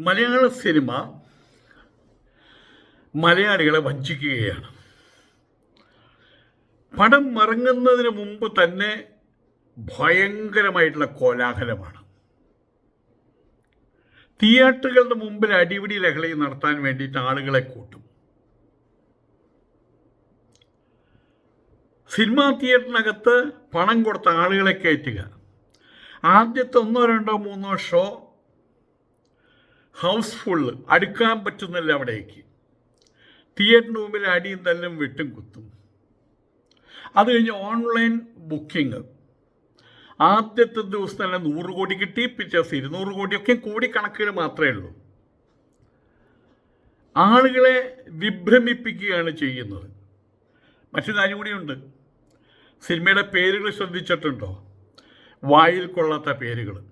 മലയാള cinema മലയാളികളെ വഞ്ചിക്കുകയാണ്. പടം മറങ്ങുന്നതിന് മുമ്പ് തന്നെ ഭയങ്കരമായിട്ടുള്ള കോലാഹലമാണ്. തിയേറ്ററുകളുടെ മുമ്പിൽ അടിപിടി ലഹളി നടത്താൻ വേണ്ടിയിട്ട് ആളുകളെ കൂട്ടും. സിനിമാ തിയേറ്ററിനകത്ത് പണം കൊടുത്ത ആളുകളെ കയറ്റുക. ആദ്യത്തെ ഒന്നോ രണ്ടോ മൂന്നോ ഷോ ഹൗസ്ഫുൾ അടുക്കാൻ പറ്റുന്നില്ല അവിടേക്ക്. തിയേറ്ററിന് റൂമിൽ അടിയും തല്ലും വെട്ടും കുത്തും. അത് കഴിഞ്ഞ് ഓൺലൈൻ ബുക്കിംഗ്. ആദ്യത്തെ ദിവസം തന്നെ നൂറ് കോടി കിട്ടി പിക്ചേഴ്സ് ഇരുന്നൂറ് കോടിയൊക്കെ കൂടി കണക്കുകൾ മാത്രമേ ഉള്ളൂ. ആളുകളെ വിഭ്രമിപ്പിക്കുകയാണ് ചെയ്യുന്നത്. മറ്റു കാര്യം കൂടിയുണ്ട് സിനിമയുടെ പേരുകൾ ശ്രദ്ധിച്ചിട്ടുണ്ടോ? വായിൽ കൊള്ളാത്ത പേരുകൾ.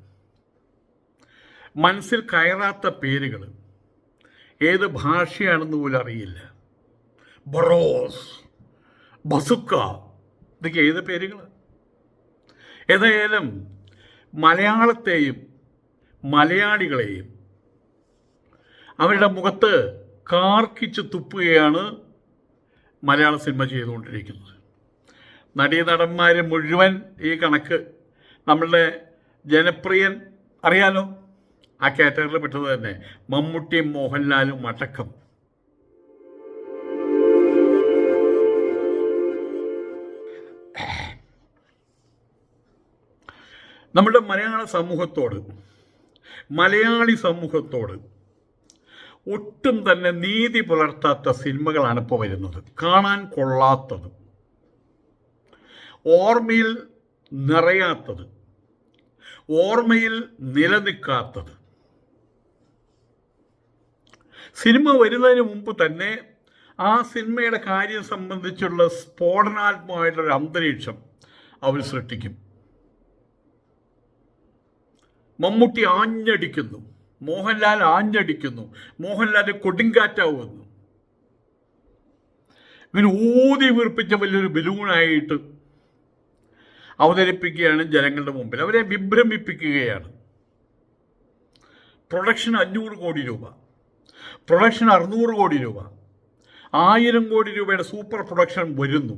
മനസ്സിൽ കയറാത്ത പേരുകൾ ഏത് ഭാഷയാണെന്ന് പോലും അറിയില്ല. ബറോസ് ബസുക്ക ഇതൊക്കെ ഏത് പേരുകൾ ഏതായാലും മലയാളത്തെയും മലയാളികളെയും അവരുടെ മുഖത്ത് കാർക്കിച്ച് തുപ്പുകയാണ് മലയാള സിനിമ ചെയ്തുകൊണ്ടിരിക്കുന്നത്. നടീനടന്മാർ മുഴുവൻ ഈ കണക്ക് നമ്മളുടെ ജനപ്രിയൻ അറിയാലോ? ആ കാറ്റഗറിയിൽ പെട്ടത് തന്നെ മമ്മൂട്ടിയും മോഹൻലാലും അടക്കം. നമ്മുടെ മലയാള സമൂഹത്തോട് മലയാളി സമൂഹത്തോട് ഒട്ടും തന്നെ നീതി പുലർത്താത്ത സിനിമകളാണ് ഇപ്പോൾ വരുന്നത്. കാണാൻ കൊള്ളാത്തത് ഓർമ്മയിൽ നിറയാത്തത് ഓർമ്മയിൽ നിലനിൽക്കാത്തത്. സിനിമ വരുന്നതിന് മുമ്പ് തന്നെ ആ സിനിമയുടെ കാര്യം സംബന്ധിച്ചുള്ള സ്ഫോടനാത്മകമായിട്ടുള്ളൊരു അന്തരീക്ഷം അവർ സൃഷ്ടിക്കും. മമ്മൂട്ടി ആഞ്ഞടിക്കുന്നു. മോഹൻലാൽ ആഞ്ഞടിക്കുന്നു. മോഹൻലാൽ കൊടുങ്കാറ്റാവുന്നു. ഇവന് ഊതി വീർപ്പിച്ച വലിയൊരു ബലൂണായിട്ട് അവതരിപ്പിക്കുകയാണ് ജനങ്ങളുടെ മുമ്പിൽ. അവരെ വിഭ്രമിപ്പിക്കുകയാണ്. പ്രൊഡക്ഷൻ അഞ്ഞൂറ് കോടി രൂപ. പ്രൊഡക്ഷൻ അറുന്നൂറ് കോടി രൂപ. ആയിരം കോടി രൂപയുടെ സൂപ്പർ പ്രൊഡക്ഷൻ വരുന്നു.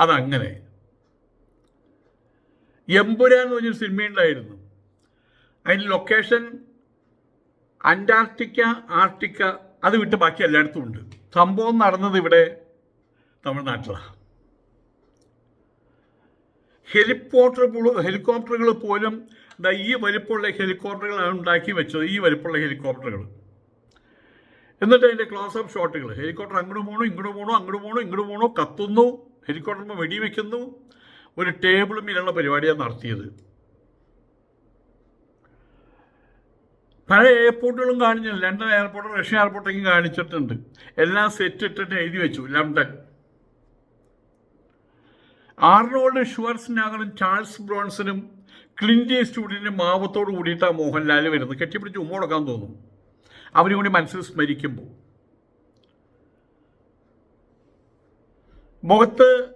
അതങ്ങനെ. എമ്പുരാൻ എന്ന് പറഞ്ഞൊരു സിനിമയുണ്ടായിരുന്നു അതിന്റെ ലൊക്കേഷൻ അന്റാർട്ടിക്ക ആർട്ടിക്ക അത് വിട്ട് ബാക്കി എല്ലായിടത്തും ഉണ്ട്. സംഭവം നടന്നത് ഇവിടെ തമിഴ്നാട്ടിലാണ് ഹെലികോപ്റ്റർ ഹെലികോപ്റ്ററുകൾ പോലും ഈ വലിപ്പമുള്ള ഹെലികോപ്റ്ററുകളാണ് ഉണ്ടാക്കി വെച്ചത് ഈ വലിപ്പമുള്ള ഹെലികോപ്റ്ററുകൾ. എന്നിട്ട് അതിന്റെ ക്ലോസ് അപ്പ് ഷോട്ടുകൾ ഹെലികോപ്റ്റർ അങ്ങോട്ട് പോകണോ ഇങ്ങോട്ട് പോകണോ അങ്ങോട്ട് പോകണോ ഇങ്ങോട്ട് പോകണോ കത്തുന്നു. ഹെലികോപ്റ്ററിന് വെടിവെക്കുന്നു ഒരു ടേബിൾ മീനുള്ള പരിപാടിയാണ് നടത്തിയത്. പല എയർപോർട്ടുകളും കാണിച്ചു ലണ്ടൻ എയർപോർട്ട് റഷ്യൻ എയർപോർട്ടൊക്കെ കാണിച്ചിട്ടുണ്ട്. എല്ലാം സെറ്റ് ഇട്ടിട്ട് എഴുതി വെച്ചു ലണ്ടൻ. ആർണോൾഡ് ഷുവർസ്നാഗറും ചാൾസ് ബ്രോൺസനും ക്ലിന്റി സ്റ്റുഡിന്റെ മാവത്തോട് കൂടിയിട്ടാണ് മോഹൻലാൽ വരുന്നത്. കെട്ടിപ്പിടിച്ച് ഉമ്മ കൊടുക്കാൻ തോന്നും അവരും കൂടി മനസ്സിൽ സ്മരിക്കുമ്പോൾ. മുഖത്ത്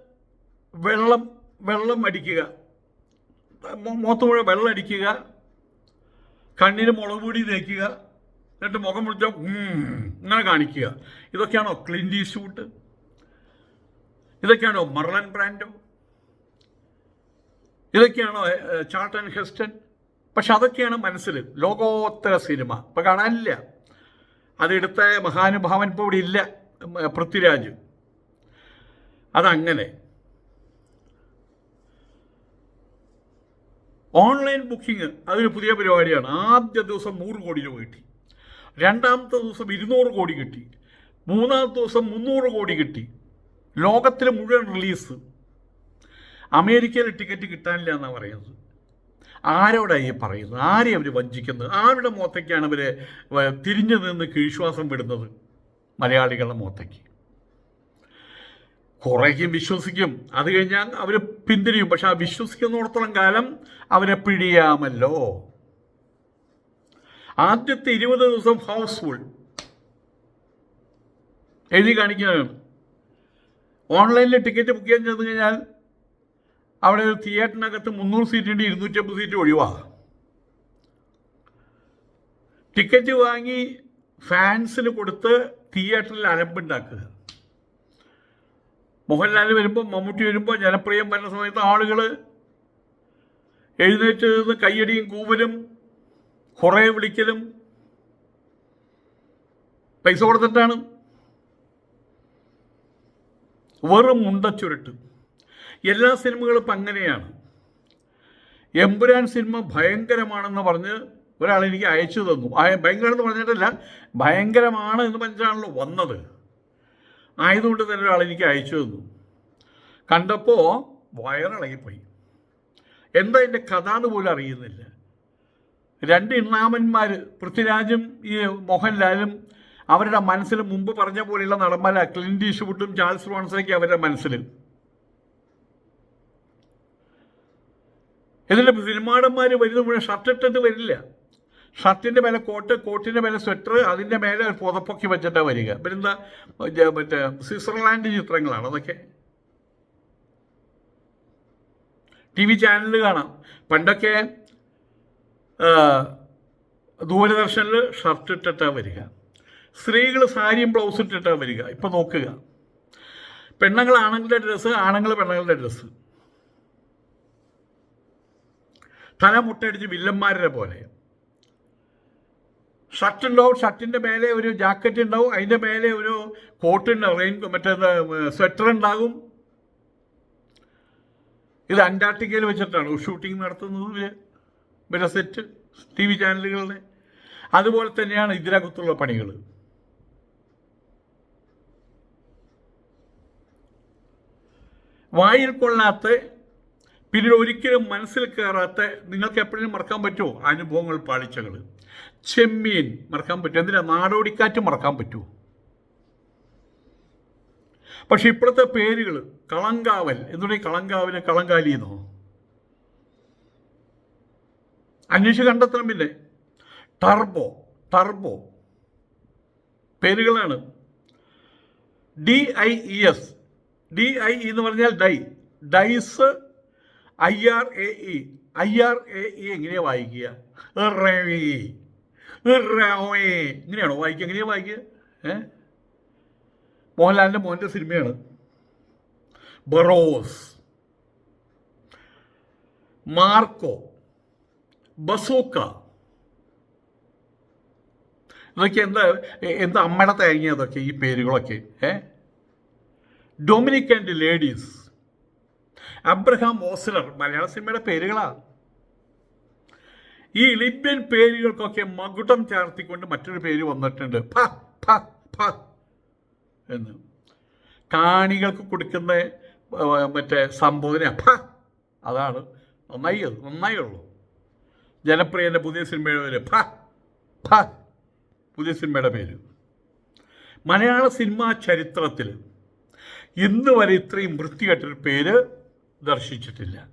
വെള്ളം വെള്ളം അടിക്കുക. മുഖത്ത് മുഴുവൻ വെള്ളം അടിക്കുക. കണ്ണിന് മുളക് പൊടി തേക്കുക. എന്നിട്ട് മുഖം വിളിച്ചാൽ ഇങ്ങനെ കാണിക്കുക. ഇതൊക്കെയാണോ ക്ലിൻഡി ഷൂട്ട് ഇതൊക്കെയാണോ മർലൻ ബ്രാൻഡോ? ഇതൊക്കെയാണോ ചാർട്ടൻ ഹെസ്റ്റൻ? പക്ഷെ അതൊക്കെയാണ് മനസ്സിൽ. ലോകോത്തര സിനിമ. ഇപ്പം കാണാനില്ല. അതെടുത്ത മഹാനുഭാവൻ ഇപ്പോൾ ഇവിടെ ഇല്ല. പൃഥ്വിരാജ്. അതങ്ങനെ. ഓൺലൈൻ ബുക്കിംഗ് അതൊരു പുതിയ പരിപാടിയാണ്. ആദ്യ ദിവസം നൂറ് കോടി രൂപ കിട്ടി. രണ്ടാമത്തെ ദിവസം ഇരുന്നൂറ് കോടി കിട്ടി. മൂന്നാമത്തെ ദിവസം മുന്നൂറ് കോടി കിട്ടി. ലോകത്തിലെ മുഴുവൻ റിലീസ്. അമേരിക്കയിൽ ടിക്കറ്റ് കിട്ടാനില്ല എന്നാണ് പറയുന്നത്. ആരോടാണ് ഈ പറയുന്നത്? ആരെയും അവർ വഞ്ചിക്കുന്നത്? ആരുടെ മുഖത്തേക്കാണ് അവർ തിരിഞ്ഞു നിന്ന് കീഴ്ശ്വാസം വിടുന്നത്? മലയാളികളുടെ മുഖത്തേക്ക് കുറേക്കും വിശ്വസിക്കും. അത് കഴിഞ്ഞാൽ അവർ പിന്തിരിയും. പക്ഷെ ആ വിശ്വസിക്കുന്നിടത്തോളം കാലം അവരെ പിടിയാമല്ലോ ആദ്യത്തെ ഇരുപത് ദിവസം ഹൗസ്ഫുൾ എഴുതി കാണിക്കുന്നതാണ് ഓൺലൈനിൽ ടിക്കറ്റ് ബുക്ക് ചെയ്യാൻ ചെന്ന് കഴിഞ്ഞാൽ അവിടെ ഒരു തിയേറ്ററിനകത്ത് മുന്നൂറ് സീറ്റുണ്ട് ഇരുന്നൂറ്റമ്പത് സീറ്റ് ഒഴിവാ. ടിക്കറ്റ് വാങ്ങി ഫാൻസിന് കൊടുത്ത് തിയേറ്ററിൽ അലമ്പുണ്ടാക്കുക. മോഹൻലാൽ വരുമ്പോൾ മമ്മൂട്ടി വരുമ്പോൾ ജനപ്രിയം വരുന്ന സമയത്ത് ആളുകൾ എഴുന്നേറ്റ് നിന്ന് കയ്യടിയും കൂവലും കുറേ വിളിക്കലും പൈസ കൊടുത്തിട്ടാണ്. വെറും മുണ്ടച്ചുരുട്ട് എല്ലാ സിനിമകളും അങ്ങനെയാണ്. എമ്പുരാൻ സിനിമ ഭയങ്കരമാണെന്ന് പറഞ്ഞ് ഒരാൾ എനിക്ക് അയച്ചു തന്നു. ഭയങ്കരം എന്ന് പറഞ്ഞിട്ടില്ല ഭയങ്കരമാണ് എന്ന് പറഞ്ഞിട്ടാണല്ലോ വന്നത്. ആയതുകൊണ്ട് തന്നെ ഒരാൾ എനിക്ക് അയച്ചു തന്നു. കണ്ടപ്പോൾ വയറിളകിപ്പോയി. എന്താ എന്റെ കഥ എന്ന് പോലും അറിയുന്നില്ല. രണ്ട് ഇണ്ണാമന്മാർ പൃഥ്വിരാജും ഈ മോഹൻലാലും അവരുടെ മനസ്സിൽ മുമ്പ് പറഞ്ഞ പോലെയുള്ള നടന്മാരാണ് ക്ലിൻഡീഷ് വുട്ടും ചാൾസ് റോൺസൊക്കെ അവരുടെ മനസ്സിൽ. ഇതിന്റെ സിനിമാടന്മാർ വരുന്ന മുഴുവൻ ഷർട്ട് ഇട്ടിട്ട് വരില്ല. ഷർട്ടിന്റെ മേലെ കോട്ട് കോട്ടിന്റെ മേലെ സ്വെറ്റർ അതിന്റെ മേലെ പുതപ്പൊക്കി വെച്ചിട്ടാണ് വരിക. പിന്നെന്താ മറ്റേ സ്വിറ്റ്സർലാൻഡ് ചിത്രങ്ങളാണ് അതൊക്കെ. ടി വി ചാനലിൽ കാണാം. പണ്ടൊക്കെ ദൂരദർശനിൽ ഷർട്ട് ഇട്ടിട്ടാണ് വരിക. സ്ത്രീകൾ സാരിയും ബ്ലൗസ് ഇട്ടിട്ടാണ് വരിക. ഇപ്പം നോക്കുക. പെണ്ണുങ്ങൾ ആണുങ്ങളുടെ ഡ്രസ്സ് ആണുങ്ങൾ പെണ്ണുങ്ങളുടെ ഡ്രസ്സ്. തല മുട്ടടിച്ച് വില്ലന്മാരുടെ പോലെ. ഷർട്ട് ഉണ്ടാവും ഷർട്ടിന്റെ മേലെ ഒരു ജാക്കറ്റ് ഉണ്ടാവും അതിന്റെ മേലെ ഒരു കോട്ട് ഉണ്ടാവും റെയിൻ മറ്റേ സ്വെറ്റർ ഉണ്ടാകും. ഇത് അന്റാർട്ടിക്കയിൽ വെച്ചിട്ടാണ്. ഷൂട്ടിംഗ് നടത്തുന്നത് ഇവർ. സെറ്റ് ടി വി ചാനലുകളുടെ. അതുപോലെ തന്നെയാണ് ഇതിനകത്തുള്ള പണികൾ. വായിൽ കൊള്ളാത്ത പിന്നീട് ഒരിക്കലും മനസ്സിൽ കയറാത്ത നിങ്ങൾക്ക് എപ്പോഴും മറക്കാൻ പറ്റുമോ? അനുഭവങ്ങൾ പാളിച്ചകൾ ചെമ്മീൻ മറക്കാൻ പറ്റുമോ? എന്തിനാ നാടോടിക്കാറ്റ് മറക്കാൻ പറ്റുമോ? പക്ഷെ ഇപ്പോഴത്തെ പേരുകൾ കളങ്കാവൽ. എന്തുകൊണ്ട് കളങ്കാവിനെ കളങ്കാലി എന്നോ? അന്വേഷിച്ച് കണ്ടെത്തണം പിന്നെ ടർബോ ടർബോ. പേരുകളാണ്. D I E S. D I എന്ന് പറഞ്ഞാൽ die. Dies I R A E I R A E എങ്ങനെയാണ് വായിക്കുക. ഇങ്ങനെയാണോ വായിക്കുക? എങ്ങനെയാണ് വായിക്കുക? ഏ? മോഹൻലാലിന്റെ മോന്റെ സിനിമയാണ്. Barroz Marco Bazooka. ഇതൊക്കെ എന്താ എന്താ അമ്മയുടെ തേങ്ങ അതൊക്കെ ഈ പേരുകളൊക്കെ ഏ? Dominic and ladies. Abraham Ozler മലയാള സിനിമയുടെ പേരുകളാണ് ഈ ലിബ്യൻ പേരുകൾക്കൊക്കെ മകുടം ചേർത്തിക്കൊണ്ട് മറ്റൊരു പേര് വന്നിട്ടുണ്ട്. ഫ ഫ ഫ എന്ന്. കാണികൾക്ക് കൊടുക്കുന്ന മറ്റേ സംബോധന ഫ അതാണ്. നന്നായി അത് നന്നായി ഉള്ളൂ. ജനപ്രിയന്റെ പുതിയ സിനിമയുടെ പേര് ഫ ഫ പുതിയ സിനിമയുടെ പേര്. മലയാള സിനിമാ ചരിത്രത്തിൽ ഇന്ന് വരെ ഇത്രയും വൃത്തികെട്ടൊരു പേര് ദർശിച്ചിട്ടില്ല.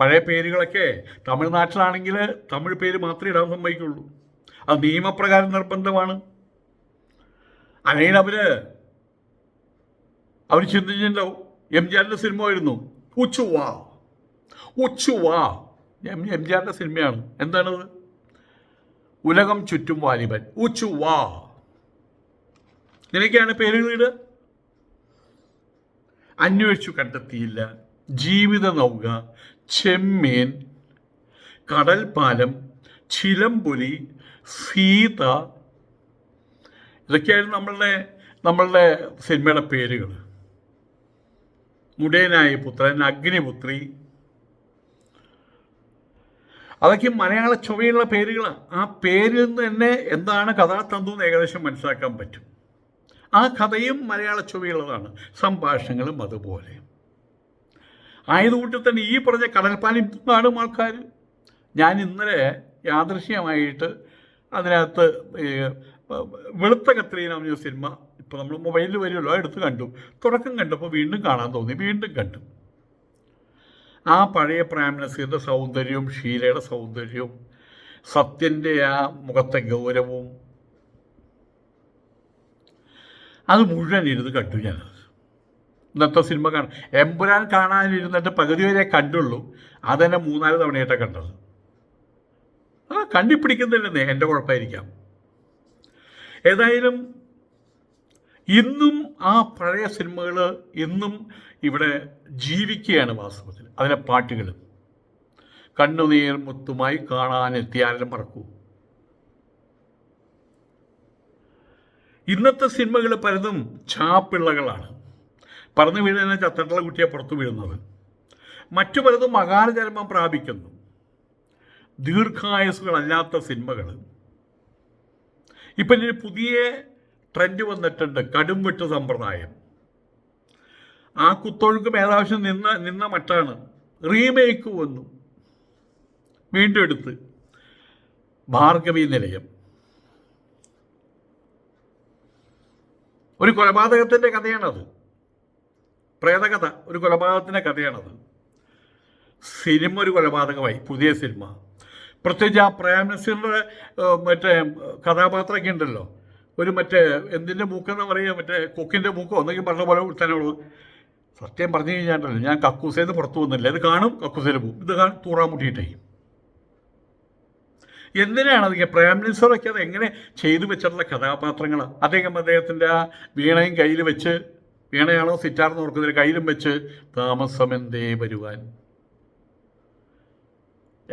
പഴയ പേരുകളൊക്കെ തമിഴ്നാട്ടിലാണെങ്കിൽ തമിഴ് പേര് മാത്രമേ ഇടാൻ സമ്മതിക്കുള്ളൂ. അത് നിയമപ്രകാരം നിർബന്ധമാണ്. അല്ലെങ്കിൽ അവർ അവർ ചിന്തിച്ചിട്ടുണ്ടാവും എം ജി ആറിന്റെ സിനിമ വരുന്നു ഉച്ചുവാ ഉച്ചുവാ എം എം ജി ആറിന്റെ സിനിമയാണ്. എന്താണത്? ഉലകം ചുറ്റും വാലിബൻ. ഉച്ചുവാ ഇങ്ങനെയൊക്കെയാണ് പേരുകൾ ഇടുക അന്വേഷിച്ചു കണ്ടെത്തിയില്ല. ജീവിത നൗക ചെമ്മീൻ കടൽപ്പാലം ചിലമ്പൊലി സീത ഇതൊക്കെയായിരുന്നു നമ്മളുടെ നമ്മളുടെ സിനിമയുടെ പേരുകൾ മുടേനായ പുത്രൻ അഗ്നിപുത്രി. അതൊക്കെ മലയാള ചുവയുള്ള പേരുകളാണ് ആ പേരിൽ നിന്ന് തന്നെ എന്താണ് കഥാതന്തു എന്ന് ഏകദേശം മനസ്സിലാക്കാൻ പറ്റും. ആ കഥയും മലയാള ചുവയുള്ളതാണ് സംഭാഷണങ്ങളും അതുപോലെ. ആയതുകൊണ്ട് തന്നെ ഈ പറഞ്ഞ കടൽപ്പാലം കാണും ആൾക്കാർ. ഞാൻ ഇന്നലെ യാദൃശ്യമായിട്ട് അതിനകത്ത് വെളുത്ത കത്രീന പറഞ്ഞ സിനിമ ഇപ്പോൾ നമ്മൾ മൊബൈലിൽ വരുമല്ലോ എടുത്ത് കണ്ടു. തുടക്കം കണ്ടപ്പോൾ വീണ്ടും കാണാൻ തോന്നി വീണ്ടും കണ്ടു. ആ പഴയ പ്രേം നസീറിന്റെ സൗന്ദര്യവും ഷീലയുടെ സൗന്ദര്യവും സത്യന്റെ ആ മുഖത്തെ ഗൗരവവും അത് മുഴുവൻ ഇരുന്ന് കണ്ടു ഞാൻ. ഇന്നത്തെ സിനിമ കാണാൻ. എമ്പുരാൻ കാണാനിരുന്നിട്ട് പകുതി വരെ കണ്ടുള്ളൂ. അതെന്നെ മൂന്നാൽ തവണയായിട്ടാണ് കണ്ടത്. ആ കണ്ടിപ്പിടിക്കുന്നില്ലെന്നേ എന്റെ കുഴപ്പമായിരിക്കാം. ഏതായാലും ഇന്നും ആ പഴയ സിനിമകൾ ഇന്നും ഇവിടെ ജീവിക്കുകയാണ് വാസ്തവത്തിൽ. അതിലെ പാട്ടുകൾ കണ്ണുനീർ മുത്തുമായി കാണാനെത്തിയാലും മറക്കൂ. ഇന്നത്തെ സിനിമകൾ പലതും ചാപ്പിള്ളകളാണ്. പറന്നു വീഴുന്ന ചത്തട്ടുള്ള കുട്ടിയെ പുറത്തു വീഴുന്നത് മറ്റു പലതും അകാലചരമം പ്രാപിക്കുന്നു. ദീർഘായുസുകളല്ലാത്ത സിനിമകൾ ഇപ്പം ഇതിന് പുതിയ ട്രെൻഡ് വന്നിട്ടുണ്ട് കടും വെട്ട് സമ്പ്രദായം. ആ കുത്തൊഴുക്ക് മേധാവശ്യം നിന്ന നിന്ന മറ്റാണ് റീമേക്ക് വന്നു. വീണ്ടും എടുത്ത്. ഭാർഗവി നിലയം. ഒരു കൊലപാതകത്തിന്റെ കഥയാണത്. പ്രേതകഥ ഒരു കൊലപാതകത്തിന്റെ കഥയാണത്. സിനിമ ഒരു കൊലപാതകമായി പുതിയ സിനിമ. പ്രത്യേകിച്ച് ആ പ്രേം നസീറിന്റെ മറ്റേ കഥാപാത്രമൊക്കെ ഉണ്ടല്ലോ. ഒരു മറ്റേ എന്തിന്റെ മൂക്കെന്ന് പറയുക മറ്റേ കൊക്കിന്റെ മൂക്കോ എന്നൊക്കെ പറഞ്ഞ പോലെ തന്നെ ഉള്ളൂ. സത്യം പറഞ്ഞു കഴിഞ്ഞാൽ ഞാൻ കക്കൂസേന്ന് പുറത്തു വന്നില്ല. ഇത് കാണും കക്കൂസയിൽ പോകും. ഇത് കാണും തൂറാൻ മുട്ടിയിട്ടേ എന്തിനാണ് അതൊക്കെ? പ്രേം നസീറൊക്കെ അത് എങ്ങനെ ചെയ്തു വെച്ചിട്ടുള്ള കഥാപാത്രങ്ങൾ അദ്ദേഹം അദ്ദേഹത്തിന്റെ ആ വീണയും കയ്യിൽ വെച്ച് വീണയാണോ സിറ്റാർന്ന് ഓർക്കുന്നതിൽ കയ്യിലും വെച്ച് താമസമെന്തേ വരുവാൻ.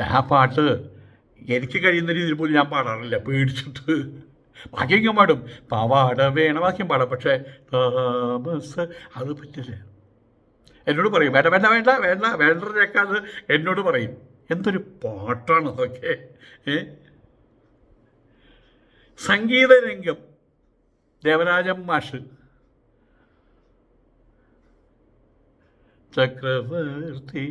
ആ പാട്ട് എനിക്ക് കഴിയുന്ന രീതിയിൽ പോലും ഞാൻ പാടാറില്ല പേടിച്ചിട്ട്. ബാക്കിയൊക്കെ പാടും. പാവാട വേണ വാക്യം പാടാം പക്ഷേ താമസ അത് പറ്റില്ല. എന്നോട് പറയും വേണ്ട വേണ്ട വേണ്ട വേണ്ട വേണ്ടതൊക്കെ അത് എന്നോട് പറയും എന്തൊരു പാട്ടാണ് അതൊക്കെ? സംഗീതരംഗം. സംഗീത രംഗം ദേവരാജൻ മാഷ് ചക്രവർത്തി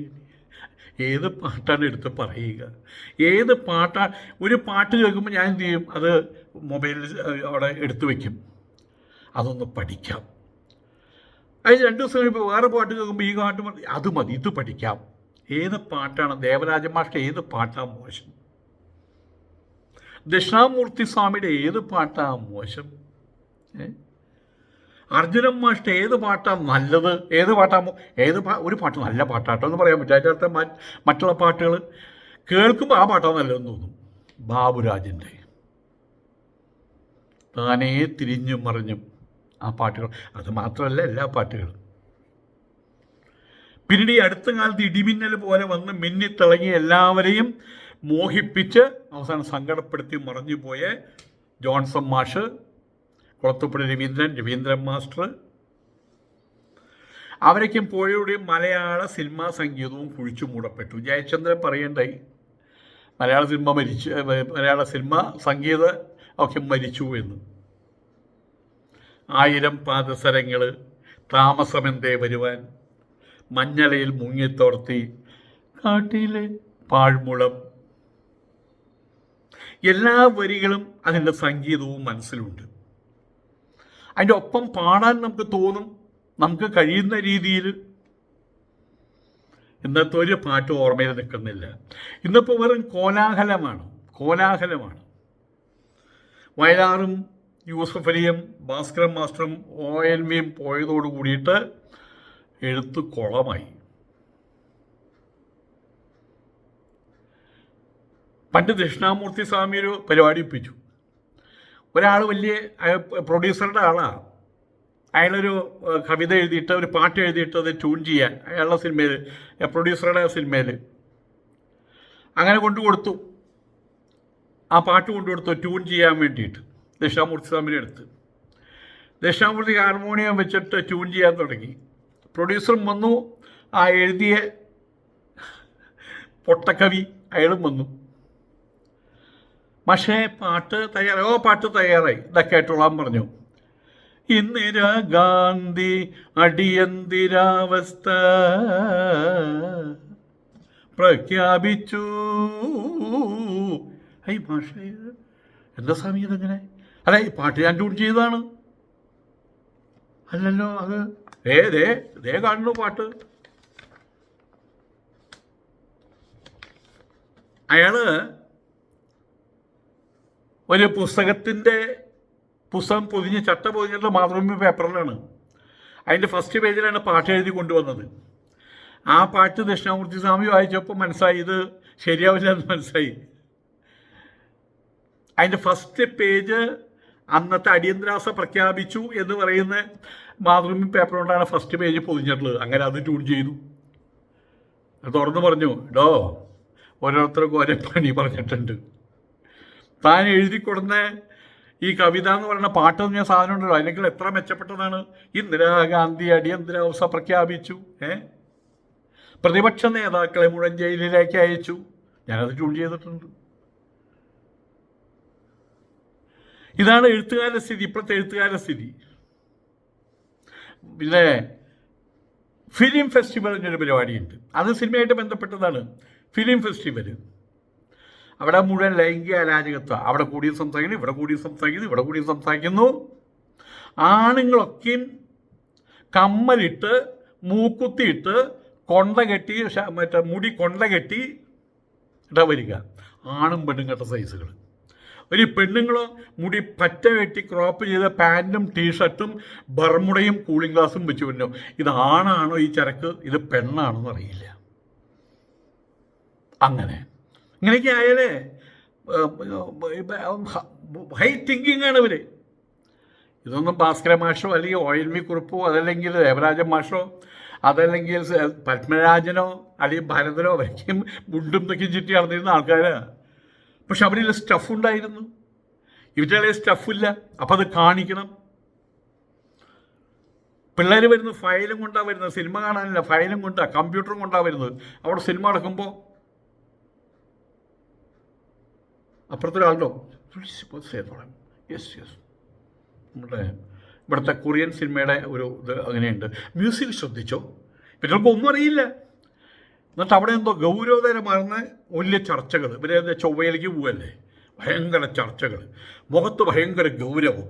ഏത് പാട്ടാണ് എടുത്ത് പറയുക? ഏത് പാട്ടാണ് ഒരു പാട്ട് കേൾക്കുമ്പോൾ ഞാൻ എന്ത് ചെയ്യും? അത് മൊബൈലിൽ അവിടെ എടുത്തു വയ്ക്കും അതൊന്ന് പഠിക്കാം. അതിന് രണ്ട് ദിവസം കഴിയുമ്പോൾ വേറെ പാട്ട് കേൾക്കുമ്പോൾ ഈ പാട്ട് അത് മതി ഇത് പഠിക്കാം. ഏത് പാട്ടാണ്? ദേവരാജ മാഷ്ട ഏത് പാട്ടാണ് മോശം? ദക്ഷിണാമൂർത്തി സ്വാമിയുടെ ഏത് പാട്ടാണ് മോശം? അർജുനൻ മാഷ്ട ഏത് പാട്ടാണ് നല്ലത്? ഏത് പാട്ടാകുമ്പോൾ ഏത് പാ ഒരു പാട്ട് നല്ല പാട്ടാട്ടോ എന്ന് പറയാൻ പറ്റും അതിന്റെ അർത്ഥം മറ്റുള്ള പാട്ടുകൾ കേൾക്കുമ്പോൾ ആ പാട്ടാണ് നല്ലതെന്ന് തോന്നും. ബാബുരാജിന്റെ താനേ തിരിഞ്ഞും മറിഞ്ഞും ആ പാട്ടുകൾ. അത് മാത്രമല്ല എല്ലാ പാട്ടുകളും. പിന്നീട് ഈ അടുത്ത കാലത്ത് ഇടിമിന്നൽ പോലെ വന്ന് മിന്നിത്തിളങ്ങി എല്ലാവരെയും മോഹിപ്പിച്ച് അവസാനം സങ്കടപ്പെടുത്തി മറഞ്ഞുപോയ ജോൺസൺ മാഷ് കുളത്തുപ്പുഴ രവീന്ദ്രൻ രവീന്ദ്രൻ മാസ്റ്റർ. അവരൊക്കെയും പോയയുടെയും മലയാള സിനിമാ സംഗീതവും കുഴിച്ചു മൂടപ്പെട്ടു. ജയചന്ദ്രൻ പറയണ്ടായി മലയാള സിനിമ മരിച്ചു മലയാള സിനിമ സംഗീത ഒക്കെ മരിച്ചു എന്ന്. ആയിരം പാദസരങ്ങൾ താമസമെന്തേ വരുവാൻ മഞ്ഞളയിൽ മുങ്ങിത്തോർത്തി കാട്ടിലെ പാഴ്മുളം. എല്ലാ വരികളും അതിന്റെ സംഗീതവും മനസ്സിലുണ്ട്. അതിന്റെ ഒപ്പം പാടാൻ നമുക്ക് തോന്നും നമുക്ക് കഴിയുന്ന രീതിയിൽ. ഇന്നത്തെ ഒരു പാട്ട് ഓർമ്മയിൽ നിൽക്കുന്നില്ല. ഇന്നിപ്പോൾ വെറും കോലാഹലമാണ് കോലാഹലമാണ്. വയലാറും യൂസഫ് അലിയും ഭാസ്കരൻ മാസ്റ്ററും ഒ എൻ വിയും പോയതോട് കൂടിയിട്ട് എഴുത്ത് കുളമായി. പണ്ട് ദക്ഷിണാമൂർത്തി സ്വാമി ഒരു പരിപാടി ഒപ്പിച്ചു ഒരാൾ വലിയ പ്രൊഡ്യൂസറുടെ ആളാണ് അയാളൊരു കവിത എഴുതിയിട്ട് ഒരു പാട്ട് എഴുതിയിട്ട് അത് ട്യൂൺ ചെയ്യാൻ അയാളുടെ സിനിമയിൽ പ്രൊഡ്യൂസറുടെ സിനിമയിൽ അങ്ങനെ കൊണ്ടു കൊടുത്തു. ആ പാട്ട് കൊണ്ടു കൊടുത്തു ട്യൂൺ ചെയ്യാൻ വേണ്ടിയിട്ട്. ദക്ഷിണാമൂർത്തി സ്വാമിനെ എടുത്ത്. ദക്ഷിണാമൂർത്തി ഹാർമോണിയം വെച്ചിട്ട് ട്യൂൺ ചെയ്യാൻ തുടങ്ങി. പ്രൊഡ്യൂസറും വന്നു. ആ എഴുതിയ പൊട്ടക്കവി അയാളും വന്നു. പക്ഷേ പാട്ട് തയ്യാറായി. ഓ പാട്ട് തയ്യാറായി. ഇതൊക്കെ ആയിട്ടുള്ള പറഞ്ഞു. ഇന്ദിരാഗാന്ധി അടിയന്തിരാവസ്ഥ പ്രഖ്യാപിച്ചു. ഐ ഭാഷ എന്താ സ്വാമി ഇതെങ്ങനെ? അല്ല ഈ പാട്ട് ഞാൻ ട്യൂൺ ചെയ്തതാണ്. അല്ലല്ലോ അത്. ഏ ദേ ദേ കാണുന്നു പാട്ട്. അയാൾ ഒരു പുസ്തകത്തിന്റെ പുസ്തകം പൊതിഞ്ഞ് ചട്ട പൊതിഞ്ഞിട്ടുള്ള മാതൃഭൂമി പേപ്പറിലാണ്. അതിന്റെ ഫസ്റ്റ് പേജിലാണ് പാട്ട് എഴുതി കൊണ്ടുവന്നത്. ആ പാട്ട് ദക്ഷിണാമൂർത്തി സ്വാമി വായിച്ചപ്പോൾ മനസ്സായി ഇത് ശരിയാവില്ല എന്ന് മനസ്സായി. അതിന്റെ ഫസ്റ്റ് പേജ് അന്നത്തെ അടിയന്തരാവസ്ഥ പ്രഖ്യാപിച്ചു എന്ന് പറയുന്ന മാതൃഭൂമി പേപ്പർ കൊണ്ടാണ് ഫസ്റ്റ് പേജ് പൊതിഞ്ഞിട്ടുള്ളത്. അങ്ങനെ അത് ട്യൂൺ ചെയ്തു. തുറന്നു പറഞ്ഞു ഡോ ഓരോരുത്തർക്കും ഓരോ പണി പറഞ്ഞിട്ടുണ്ട്. താൻ എഴുതി കൊടുന്ന ഈ കവിത എന്ന് പറയുന്ന പാട്ടൊന്നും ഞാൻ സാധനം ഉണ്ടല്ലോ അല്ലെങ്കിൽ എത്ര മെച്ചപ്പെട്ടതാണ്. ഇന്ദിരാഗാന്ധി അടിയന്തരാവസ്ഥ പ്രഖ്യാപിച്ചു. ഏ? പ്രതിപക്ഷ നേതാക്കളെ മുഴുവൻ ജയിലിലേക്ക് അയച്ചു. ഞാനത് ട്യൂൺ ചെയ്തിട്ടുണ്ട്. ഇതാണ് എഴുത്തുകാരുടെ സ്ഥിതി ഇപ്പോഴത്തെ എഴുത്തുകാരുടെ സ്ഥിതി. പിന്നെ ഫിലിം ഫെസ്റ്റിവൽ എന്നൊരു പരിപാടിയുണ്ട്. അത് സിനിമയായിട്ട് ബന്ധപ്പെട്ടതാണ്. ഫിലിം ഫെസ്റ്റിവൽ അവിടെ മുഴുവൻ ലൈംഗിക അരാജകത്വം. അവിടെ കൂടി സംസാരിക്കുന്നു ഇവിടെ കൂടി സംസാരിക്കുന്നു ഇവിടെ കൂടി സംസാരിക്കുന്നു. ആണുങ്ങളൊക്കെയും കമ്മലിട്ട് മൂക്കുത്തിയിട്ട് കൊണ്ട കെട്ടി മറ്റേ മുടി കൊണ്ട കെട്ടി ഇടാ വരിക. ആണും പെണ്ണും കെട്ട സൈസുകൾ ഒരു പെണ്ണുങ്ങളോ മുടി പറ്റ വെട്ടി ക്രോപ്പ് ചെയ്ത പാന്റും ടീഷർട്ടും ബർമുടയും കൂളിംഗ് ഗ്ലാസും വെച്ച് പിന്നോ. ഇത് ആണാണോ ഈ ചരക്ക്? ഇത് പെണ്ണാണോ എന്നറിയില്ല അങ്ങനെ. ഇങ്ങനെയൊക്കെ ആയാലേ ഹൈ തിങ്കിങ് ആണ് ഇവർ. ഇതൊന്നും ഭാസ്കര മാഷോ അല്ലെങ്കിൽ വി കുറുപ്പോ അതല്ലെങ്കിൽ ദേവരാജൻ മാഷോ അതല്ലെങ്കിൽ പത്മരാജനോ അല്ലെങ്കിൽ ഭരതനോ അവരൊക്കെയും മുണ്ടും തൊക്കെ ചുറ്റി നടന്നിരുന്ന ആൾക്കാരാ. പക്ഷെ അവരിൽ സ്റ്റഫ് ഉണ്ടായിരുന്നു. ഇവരുടെ സ്റ്റഫില്ല അപ്പം അത് കാണിക്കണം. പിള്ളേർ വരുന്നു ഫയലും കൊണ്ടാണ് വരുന്നത്. സിനിമ കാണാനില്ല. ഫയലും കൊണ്ടാണ് കമ്പ്യൂട്ടറും കൊണ്ടാണ് വരുന്നത്. അവിടെ സിനിമ നടക്കുമ്പോൾ അപ്പുറത്തൊരാളുണ്ടോ യെസ് യെസ് നമ്മുടെ ഇവിടുത്തെ കൊറിയൻ സിനിമയുടെ ഒരു ഇത് അങ്ങനെയുണ്ട്. മ്യൂസിക് ശ്രദ്ധിച്ചോ? ഇവർക്ക് ഒന്നും അറിയില്ല. എന്നിട്ട് അവിടെ എന്തോ ഗൗരവതരമാർന്ന വലിയ ചർച്ചകൾ. ഇവരെ എന്താ ചൊവ്വയിലേക്ക് പോവല്ലേ? ഭയങ്കര ചർച്ചകൾ. മുഖത്ത് ഭയങ്കര ഗൗരവം.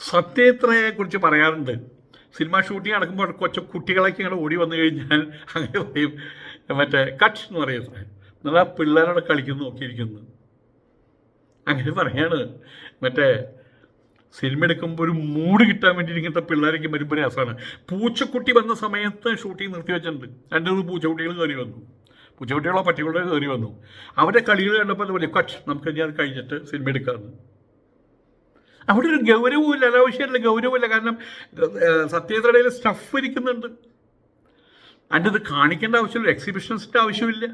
സത്യത്രയെ കുറിച്ച് പറയാറുണ്ട്. സിനിമ ഷൂട്ടിംഗ് നടക്കുമ്പോൾ കൊച്ചു കുട്ടികളൊക്കെ ഇങ്ങനെ ഓടി വന്നു കഴിഞ്ഞാൽ അങ്ങനെ പറയും. മറ്റേ കട്ട് എന്ന് പറയുന്നത് എന്നാൽ ആ പിള്ളേരോട് കളിക്കുന്നു നോക്കിയിരിക്കുന്നു. അങ്ങനെ പറയാണ്. മറ്റേ സിനിമ എടുക്കുമ്പോൾ ഒരു മൂഡ് കിട്ടാൻ വേണ്ടി ഇങ്ങനത്തെ പിള്ളേരൊക്കെ വരുമ്പോൾ രസമാണ്. പൂച്ചക്കുട്ടി വന്ന സമയത്ത് ഷൂട്ടിംഗ് നിർത്തി വെച്ചിട്ടുണ്ട്. രണ്ട് മൂന്ന് പൂച്ചക്കുട്ടികൾ കയറി വന്നു. പൂച്ചക്കുട്ടികളോ പട്ടികളോ കയറി വന്നു. അവരുടെ കളികൾ കണ്ടപ്പോൾ അത് കട്ട് നമുക്ക് അത് കഴിഞ്ഞിട്ട് സിനിമ എടുക്കാമെന്ന് അവിടെ ഒരു ഗൗരവമില്ല അനാവശ്യമായിട്ടുള്ള ഗൗരവമില്ല കാരണം സത്യത്തിനിടയിൽ സ്റ്റഫ് ഇരിക്കുന്നുണ്ട്. അതിന്റെ ഇത് കാണിക്കേണ്ട ആവശ്യമില്ല. എക്സിബിഷൻസിന്റെ ആവശ്യമില്ല.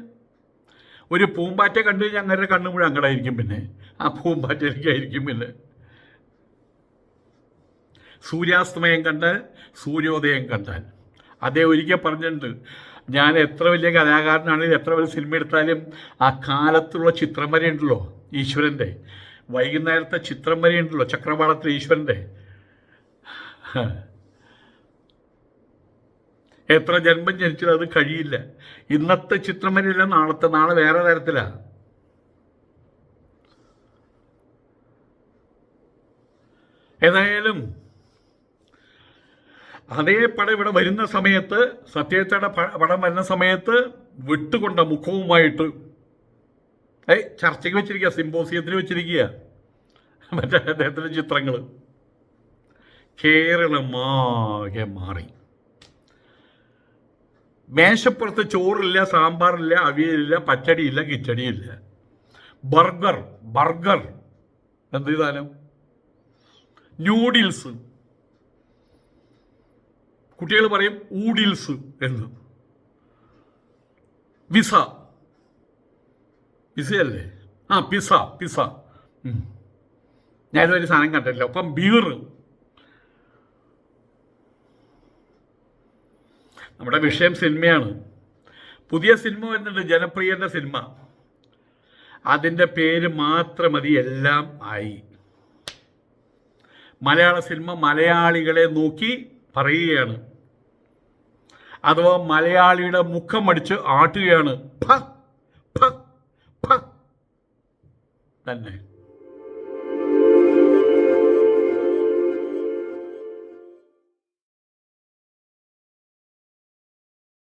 ഒരു പൂമ്പാറ്റ കണ്ടു കഴിഞ്ഞാൽ അങ്ങനെ കണ്ണു മുഴുവൻ അങ്ങടായിരിക്കും പിന്നെ. ആ പൂമ്പാറ്റ പൂമ്പാറ്റയിലേക്കായിരിക്കും പിന്നെ. സൂര്യാസ്തമയം കണ്ട് സൂര്യോദയം കണ്ടാൽ. അതേ ഒരിക്കൽ പറഞ്ഞിട്ടുണ്ട്. ഞാൻ എത്ര വലിയ കലാകാരനാണെങ്കിലും എത്ര വലിയ സിനിമ എടുത്താലും ആ കാലത്തുള്ള ചിത്രം വരെയുണ്ടല്ലോ ഈശ്വരന്റെ. വൈകുന്നേരത്തെ ചിത്രം വരെയുണ്ടല്ലോ ചക്രവാളത്തിൽ ഈശ്വരന്റെ. എത്ര ജന്മം ജനിച്ചാലും അത് കഴിയില്ല. ഇന്നത്തെ ചിത്രം വരില്ല നാളത്തെ നാളെ വേറെ തരത്തിലാണ് ഏതായാലും അതേ പടം ഇവിടെ വരുന്ന സമയത്ത് സത്യത്തയുടെ പടം വരുന്ന സമയത്ത് വിട്ടുകൊണ്ട മുഖവുമായിട്ട് ഏയ് ചർച്ചയ്ക്ക് വെച്ചിരിക്കുക സിംബോസിയത്തിന് വെച്ചിരിക്കുക. മറ്റേ അദ്ദേഹത്തിന്റെ ചിത്രങ്ങൾ കേരളമാകെ മാറി. മേശപ്പുറത്ത് ചോറില്ല സാമ്പാറില്ല അവിയലില്ല പച്ചടിയില്ല കിച്ചടിയില്ല. Burger burger. എന്ത് ചെയ്താലും ന്യൂഡിൽസ്. കുട്ടികൾ പറയും ഊഡിൽസ് എന്ന്. വിസ പിസയല്ലേ ആ പിസ പിസ ഞാൻ ഞാനിതൊരു സാധനം കണ്ടില്ല അപ്പം ബീർ നമ്മുടെ വിഷയം സിനിമയാണ്. പുതിയ സിനിമ വരുന്നുണ്ട് ജനപ്രിയന്റെ സിനിമ. അതിന്റെ പേര് മാത്രം മതി എല്ലാം ആയി. മലയാള സിനിമ മലയാളികളെ നോക്കി പറയുകയാണ്. അഥവാ മലയാളിയുടെ മുഖം അടിച്ച് ആട്ടുകയാണ്. തന്നെ.